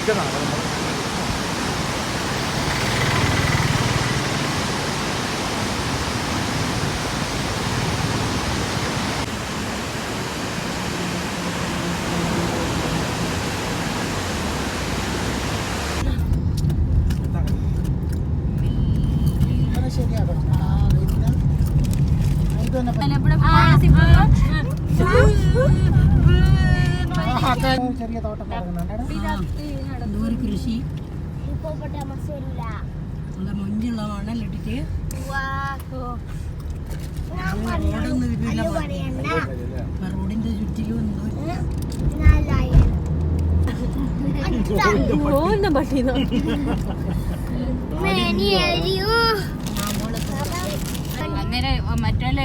പിടിച്ചതാണ് ശരിയാക്കണം ആ പിന്നെ ഇത് തന്നെ ചെറിയ തോട്ടം കൃഷി. നല്ല മഞ്ഞുള്ള മണലിട്ടിട്ട് ഞാൻ റോഡൊന്നും ഇതില്ല പറഞ്ഞു പറയണ്ട റോഡിന്റെ ചുറ്റിലും എന്തോ നാലായി മേനി എരിയോ അങ്ങനെ മറ്റുള്ള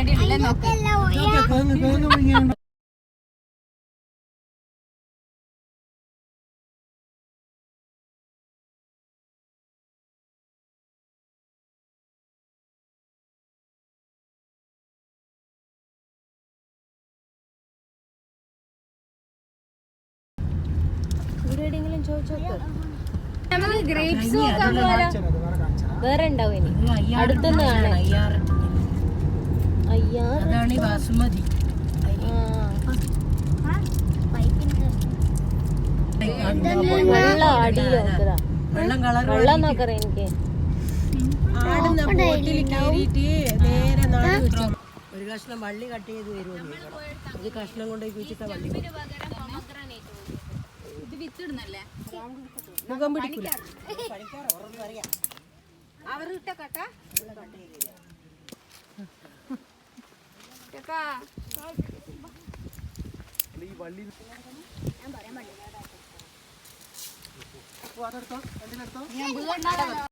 ഗ്രേപ്സ് വേറെ ഉണ്ടാവും ഇനി. അടുത്തുനിന്ന് കാണാം. അയ്യാറ് ബാസുമതി. വെള്ളം നോക്കറ എനിക്ക്. ആടുന്ന ബോട്ടിൽ കയറിയിട്ട് നേരെ നാട് വെച്ചു. ഒരു കഷ്ണം വള്ളി കട്ട് ചെയ്ത് വരുമോ ഒരു കഷ്ണം കൊണ്ടുപോയി കുഴിച്ചിട്ട വള്ളി മുഖം പിടിക്കില്ല അവർ ഇട്ട കട്ട? ഞാൻ വീടിനോട്